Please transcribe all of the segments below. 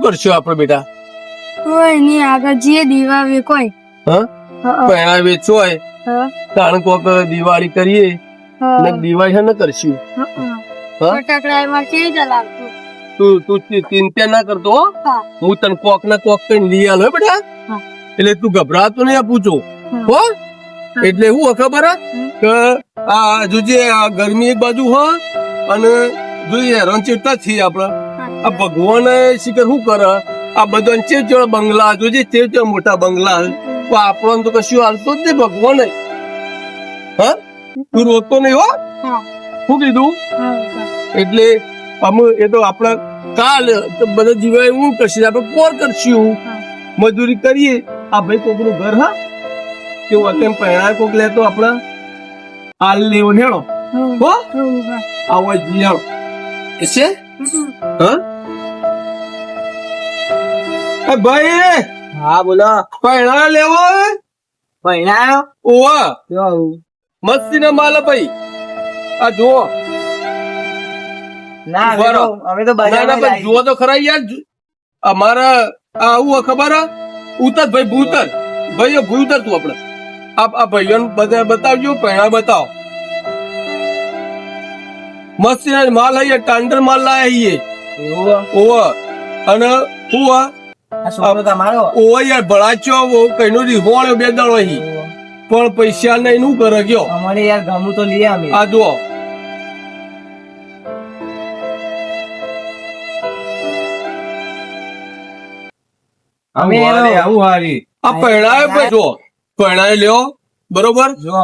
શું કરશું આપણે બેટા? કોઈ નહીં આગળ જે દીવા વે કોઈ. હા? હા, વેચો હોય કારણ કોક દિવાળી કરીએ ને દિવાળી હે ન કરશું? ફટાકડા એમાં કેવી રીતે તું તું ચિંતા ના કરતો હું. તને કોક ના કોક કઈ લઈ આલો બેટા? એટલે તું ગભરાતો નહીં આપું છું. હા. એટલે હું ખબર. કે આ જોજે આ ગરમી એક બાજુ હો અને જોઈએ હેરાન ચેટતા છીએ આપણે. આ ભગવાન શિખર શું કરે? આ બધા ચેવ ચેવ બંગલા જોજે ચેવ ચેવ મોટા બંગલા તો આપણને તો કશું હાલતો જ નહીં ભગવાન. હા? તું રોતો નહીં હો. શું કીધું. એટલે અમે એ તો આપણા કાલ તો બધા જીવાય હું કરશે. આપણે કોર કરશું. મજૂરી કરીએ. આ ભાઈ કોકનું ઘર હા? કેવું અત્યારે પહેણા કોક લે તો આપણા? હાલ લેવો નેડો હા. આવો જીયાળો છે. હા? ભાઈ! હા બોલો. પહેણા લેવો પૈણાયો ઓવા મસ્તી ના માલ ભાઈ. આ જુઓ. ના અમે તો ભાઈ જુઓ તો ખરા યાર. અમારા આ આવું ખબર? ઉતર ભાઈ ભૂતર. ભાઈ ભૂતર તું આપણે આ આ ભાઈઓ બધા બતાવજો પહેણા બતાવો. મસ્તી ના માલ હૈયે ટાંડર માલ લાયા હૈયે ઓવા અને હું આ આ છોકરો તમારો ઓવા યાર ભળાચ્યો કઈનો રીહોણ્યો બે દાડો અહીં. પણ પૈસા નહીં નું કરે ગયો? અમારે યાર ગામું તો લઈ આવે આ જુઓ. અમે આવું હારી. આ પહેણાય ભાઈ જો પહેણાય લ્યો. બરોબર? જો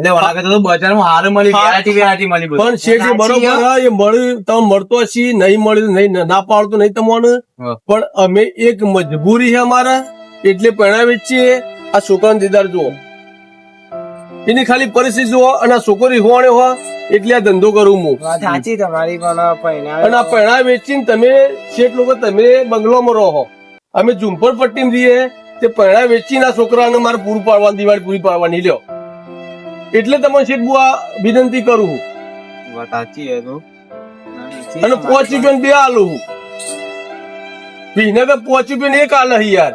એટલે વળાકે તો બજારમાં હારે મળી હા. વેરાયટી વેરાયટી મળી પણ શેઠ બરોબર એ મળી તમે મળતો હશે નહીં મળ્યું નહીં ના પાડતો નહીં તમને પણ અમે એક મજબૂરી છે અમારા એટલે પહેણાવે છીએ. આ છોકરાને દીદાર જુઓ. એની ખાલી પરિસ્થિતિ જુઓ અને આ છોકરી હોવાણે હો એટલે આ ધંધો કરું હું. સાચી તમારી પણ અને આ પહેણા વેચીને તમે શેઠ લોકો તમે બંગલોમાં રહો અમે ઝુંપડપટ્ટી રહીએ તે પહેણા વેચીને આ છોકરાને મારે પૂરું પાડવાની દિવાળી પૂરી પાડવાની લ્યો. એટલે તમે શેઠ બુઆ વિનંતી કરું વાત સાચી છે તો. અને પાંચ રૂપિયા બે આલું. વિને તો પાંચ રૂપિયા એક આલે યાર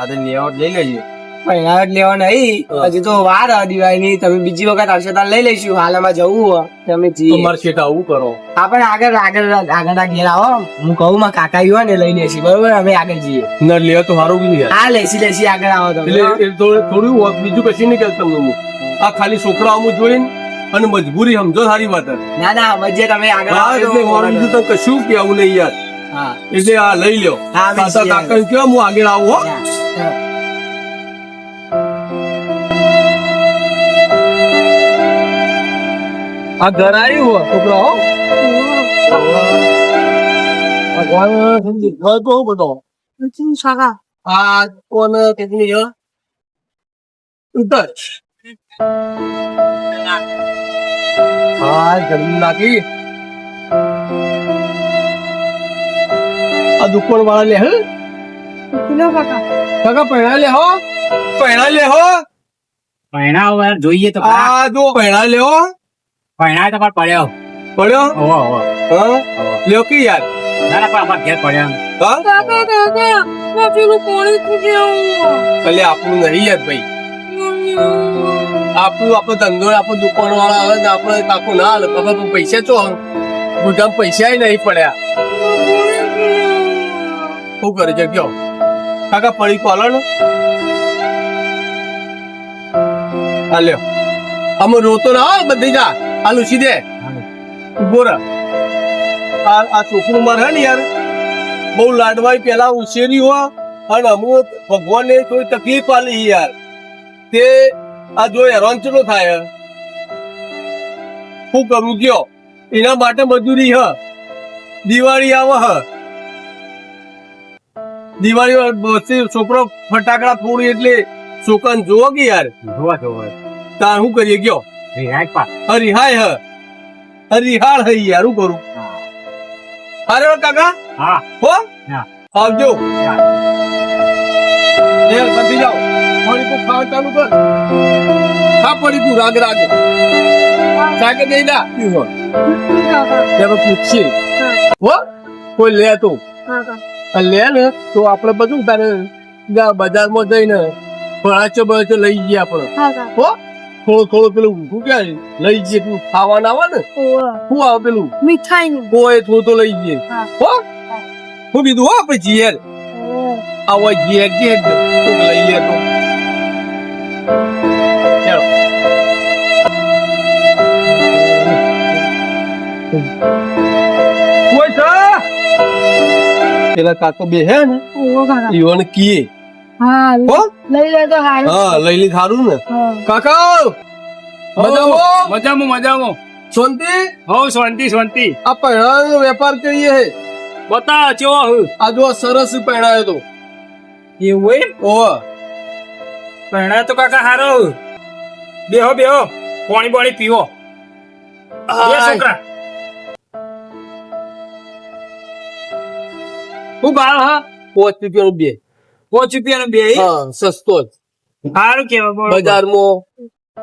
આ તો લેવા લઈ લેજો પૈણાયો જ લેવા નહીં હજી તો વાર દિવાળી ની. તમે બીજી વખત આવશે તો લઈ લઈશું. હાલ અમારે જવું હોય. તમે તો જઈએ મારે આવું કરો. આપણે આગળ આગળ આગળ ઘેર આવો. હું કહું માં કાકા હોય ને લઈ લેશી બરોબર? અમે આગળ જઈએ. ના લે તો સારું બી નહીં હા લેશી લેશી આગળ આવો તમે. એટલે થોડું બીજું કશું નહીં કહેતો તમને આ ખાલી છોકરાઓ જોઈને અને મજબૂરી સમજો સારી વાત ના ના મજે તમે આગળ આવો એટલે તો- મારું બીજું તો કશું કેવું નહીં યાર. હા. એટલે આ લઈ લ્યો. હા. કાકા કયો હું આગળ આવું હો. આ ઘર આવ્યું હો છોકરા હો. ઘર તો બધો આ કોને કેટલી હા? નાખી આ દુકાન વાળા લે હે? કાકા. કાકા પહેણા લે હો. પહેણા લે હો. પૈણા જોઈએ તો આ જો પહેણા લે હો. પૈણા તો પણ પડ્યો. પડ્યો? ઓહો, ઓહો, હા? લ્યો કે યાર? ના ના પણ અમાર ઘેર પડ્યો. હા? કાકા કાકા મેં પેલું પાણી પૂછ્યું એટલે આપણું નહીં યાર ભાઈ. આપણું આપણો ધંધો આપણો દુકાન વાળા આવે ને આપણે કાકું ના હાલ બાબા તું પૈસા ચો? બધા પૈસા નહીં પડ્યા. શું કરે છે? કયો? કાકા પડી પાલો ને. હાલ્યો અમે રોતો ના બધી જા. આ લૂસી દે ઊભો રહે. આ છોકરું મારે હે ને યાર બહુ લાડવાઈ પેલા ઉછેરી હો અને અમુક ભગવાનને કોઈ તકલીફ આલી યાર. તે આ જો હેરાન ચેટલો થાય? હું શું કરું કયો? એના માટે મજૂરી હ. દિવાળી આવે હ. દિવાળી છોકરો ફટાકડા ફોડી એટલે છોકરા જોવો કે યાર? જોવા જોવા. તાર શું કરીએ કયો? રિહાય પા. હરિહાય હ. હરિહાળ હઈ યાર શું કરું? અરે કાકા? હા. હો? આવજો. લે જાઓ. તું ખાવા ચાલુ કર. ખા પડી તું રાગ રાગ. સાકે દઈ દા કાકા ત્યારે પૂછીએ હો? કોઈ લે તું. લે ને તો આપણે બધું તારે બજારમાં જઈને ફળાચો બળાચો લઈ જઈએ આપણે હો? થોડું થોડું પેલું શું કે લઈ જઈએ તું ખાવાના આવે ને શું આવે પેલું? મીઠાઈ નું કોઈ થોડું તો લઈ જઈએ. હા. હો? હું કીધું? હો આપણે જીયર આવો જીયર જીયર લઈ લે તો. પેલા કાકા બે હે ને? ઈવન કીએ. હા લઈ લે તો હારું. હા લઈ લી સારું ને. હા. કાકા મજામાં? મજામાં મજામાં. શાંતિ? હો શાંતિ શાંતિ. આ પૈણાનો વેપાર કરીએ હે. બતા ચેવો હું? આ જો સરસ પૈણાયો તો. એવું એમ? ઓ પહેણા તો કાકા હારો બેહો બેહો. પાણી પાણી પીવો. બે છોકરા. હું ભાવ હા? પાંચ રૂપિયાનું બે. પાંચ રૂપિયા બે હા સસ્તો જ. સારું કેવા. બજારમાં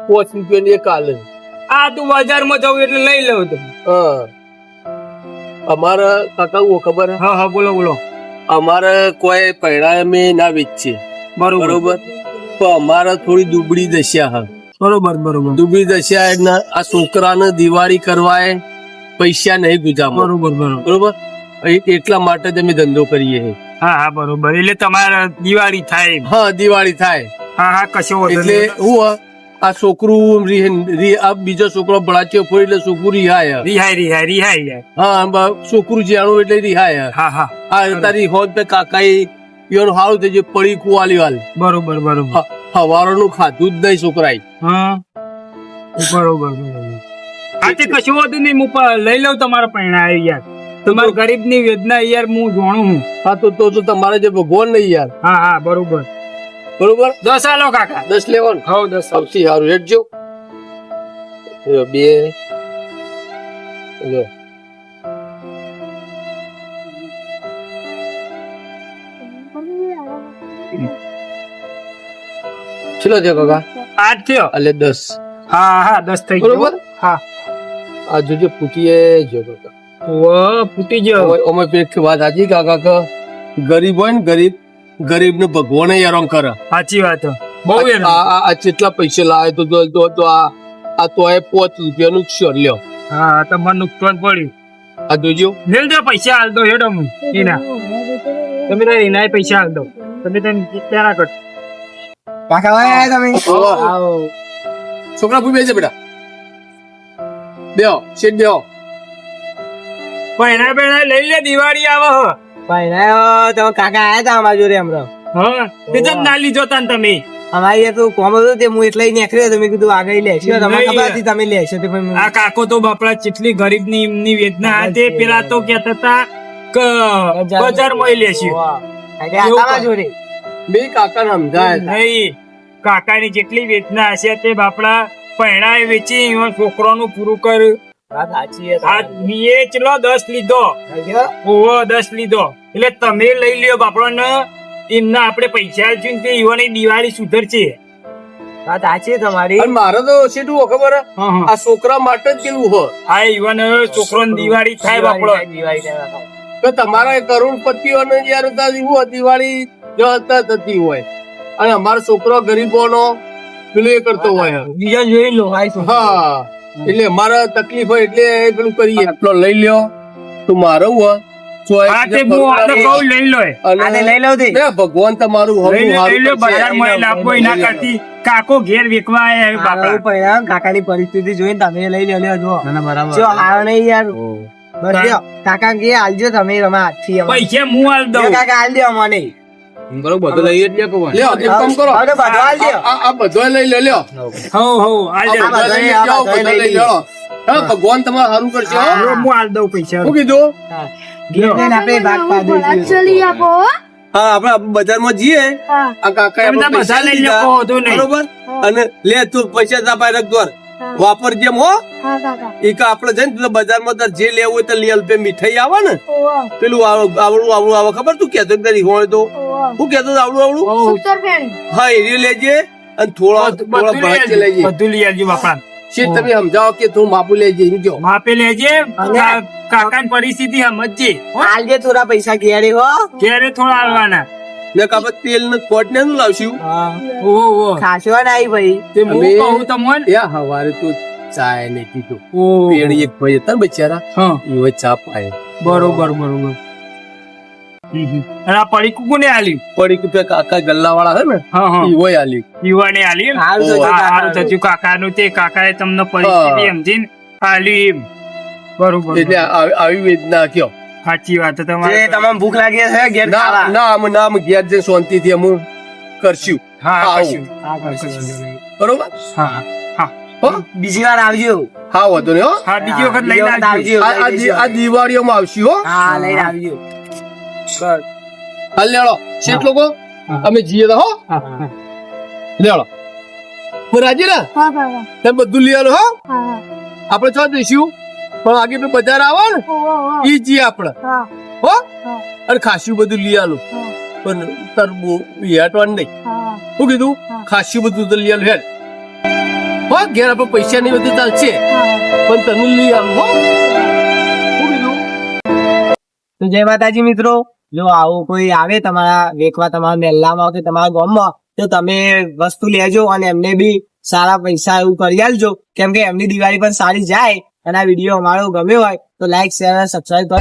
પાંચ રૂપિયાની એક આલે. આ તું બજારમાં જવું એટલે લઈ લઉં તમે હા. અમારા કાકા હું ખબર હા? હા બોલો બોલો. અમારે કોઈ પૈણા અમે ના વેચીએ. બરોબર. બરોબર? તો અમારે થોડી દુબળી દશા હા. બરોબર બરોબર. દુબળી દશા એના આ છોકરાને દિવાળી કરવાય પૈસા નહીં બરોબર બરોબર. બરોબર? એટલા માટે જ અમે ધંધો કરીએ છીએ. હા હા બરોબર. એટલે તમારે દિવાળી થાય હા દિવાળી થાય. હા હા કશો એટલે હું આ- છોકરું રી- આ બીજો છોકરો ભળાચ્યો ફોડ એટલે છોકરું રિહાય રિહાય રિહાય રિહાય. હા છોકરું જાણું એટલે રિહાય હા હા. આ તારી હોત પે કાકાએ યોર હારું થઈ ગયું પડી કુવાલી વાલ. બરોબર બરોબર. હવારોનું ખાધું જ નહીં છોકરાય હા. બરોબર બરોબર. આજે કશું વાંધો નહીં. હું લઈ લઉં તમારા પૈણા યાર. તમારા ગરીબની વેદના યાર હું જાણું છું. હા તો તો તો તમારે જે ભગવાન નહીં યાર. હા હા બરોબર. બરોબર? દસ આલો કાકા. દસ લેવાનું. હા દસ સૌથી સારું. હેઠજો બે. ચલો છે કાકા? આઠ થયો. એટલે દસ. હા હા દસ થઈ ગયો. બરોબર? હા. આ જોજો ફૂટીએ જો કાકા. ઓ ફૂટી ગયો અમે- અમે વાત સાચી કાકા કે ગરીબ હોય ને ગરીબ ગરીબ ને ભગવાને હેરાન કરે. સાચી વાત. બહુ આ આ આ કેટલા પૈસા લાવે તો તો- તો તો આ આ તો એ પાંચ રૂપિયા નું છે લ્યો. હા તમારે નુકસાન પડ્યું. આ જોજો લેલ દો પૈસા હાલ દો હેડો હું. એના. તમે તો એના પૈસા હાલ દો. તમે તેમ ક્યાં કર. પાકા ભાઈ તમે? આવો. છોકરા ભૂઈ બેસે બેટા. બેઓ શેઠ બેહો. પૈણા પૈણા લઈ લે દિવાળી આવે હ. ના કાકા આયા તા અમારી જોડે હમણાં હા તે જ ના લીધો તા તમે. અમારી તો કોમ હતું તે હું એટલે નીકળ્યો તમે કીધું આગળ લેશો. તમને નહીં. ખબર હતી તમે લે છે આ કાકો તો બાપડા કેટલી ગરીબની એમની વેદના હતી પેલા તો કેતા હતા કે બજારમાં કાકા છે જોડે. બે કાકા સમજાય. નહીં કાકાની જેટલી વેદના હશે તે બાપડા પૈણા વેચી છોકરો છોકરાનું પૂરું કર વાત સાચી છે આ વેચ લો દસ લીધો? તમારી. દસ લીધો. એટલે તમે લઈ લ્યો બાપડો એમના આપણે પૈસા આલશું ને ઈવાની દિવાળી સુધરશે. વાત સાચી તમારી. અને મારે તો શેઠ ખબર? હે? હા. હા આ છોકરા માટે જ કેવું હોય? આ ઈવાન છોકરો દિવાળી થાય બાપડો. કે તમારા કરોડપતિઓને યાર એવું દિવાળી જો થતી હોય. અને અમારો છોકરો ગરીબોનો પેલું કરતો હોય. બીજા જોઈ લો હા. એટલે મારે તકલીફ હોય એટલે પેલું કરીએ. આટલો લઈ લ્યો. તું મારો હોય ભગવાન તમારું કાકા ઘેર વેકવા. કાકાની પરિસ્થિતિ જોઈને તમે લઈ લ્યો બરાબર. નહીં યાર. બસ કાકા કે આલજો તમે રમા અમને. પૈસા હું દઉં. કાકા આલ અમને. બરોબર લઈ જ લ્યો એક કામ કરો. બધું. આ આ બધો લઈ લે લ્યો. હો હો આ બધા લઈ બધા બધા હા, ભગવાન તમારે સારું કરશે હો. હું આલ દઉં પૈસા. શું કીધું? હા. ઘેર આપણે ભાગ પાડી ચલી આપો હા. આપણે બજારમાં જઈએ. હા. આ કાકાએ બધા લઈ લે બરોબર? અને લે તું પૈસા તાપાય રખ દ્વાર વાપર જેમ હો. ઈ કાકા કે આપણે જઈને તો બજારમાં તાર જે લેવું હોય તો લઈ અલ્પે મીઠાઈ આવે ને. પેલું આવડું આવડું આવે ખબર તું કેતો તારી હોય તો? હું કેતો આવડું આવડું? હા એ લેજે અને થોડા થોડા આવજો. લેજે બધું લઈ આવજો બાપા. શેઠ તમે સમજાવો કે તું માપુ લેજે એમ કહો. માપે લેજે. અને- કાકાની પરિસ્થિતિ સમજજે. આલજે હાલજે થોડા પૈસા ઘેરે હો. ઘેરે થોડા આવવાના ને કાપડ તેલ ને કોટ ને શું લાવશું? ઓહો ઓહો. ખાશો નહીં ભાઈ. તે હું કહું તમને? ત્યાં હવારે તો ચાય ને કીધું ઓહો. પેણી એક ભાઈ હતા બચારા હા. એવો ચા પાય. બરોબર બરોબર. હમ, હમ. અને આ પડીકું કોને આલ્યું? પડી કે કાકા ગલ્લા વાળા હે ને હા હા. એવો આલ્યું. યુવાને આલી હારું નું થયું કાકા. એ તે કાકાએ તમને પરિસ્થિતિ હા. સમજીને આલી એમ. બરોબર એટલે આવી આવી વેદના કયો? સાચી વાત તમારે તમને ભૂખ લાગી છે ઘેર ના ખાવા. ના અમે ના અમે ઘેર જે શાંતિ થી અમે કરશું. હા કરશું. હા, કરશો. બરોબર? હા હા. હો. બીજી વાર આવજો. હા વાંધો નહીં હો. હા બીજી વખત લઈને આવજો. આ- દિવાળીઓમાં આવશું હો. હા લઈને આવજો. બસ. હાલ લેડો શેઠ લોકો અમે જઈએ તો હો. લેડો હું. રાજી ને? તમે બધું લઈ આવો હો હા. આપણે છ જઈશું. પણ આગે પે બજાર આવે ને ઈ જી આપણે. હો. હા. અને ખાસું બધું લઈ આલું. પણ તાર બહુ હેટવાનું નહીં. હા. શું કીધું ખાસી ખાસું બધું તો લઈ આલું હેડ. હો ઘેર આપણે પૈસા નહીં બધું ચાલશે. પણ તને લઈ આલું હો. તો જય માતાજી મિત્રો. જો આવું કોઈ આવે તમારા વેકવા તમારા મહેલામાં કે તમારા ગામમાં તો તમે વસ્તુ લેજો અને એમને બી સારા પૈસા એવું કરી આલજો. કેમ કે એમની દિવાળી પણ સારી જાય. અને આ વીડિયો અમારો ગમ્યો હોય તો લાઈક શેર અને સબસ્ક્રાઈબ કરો.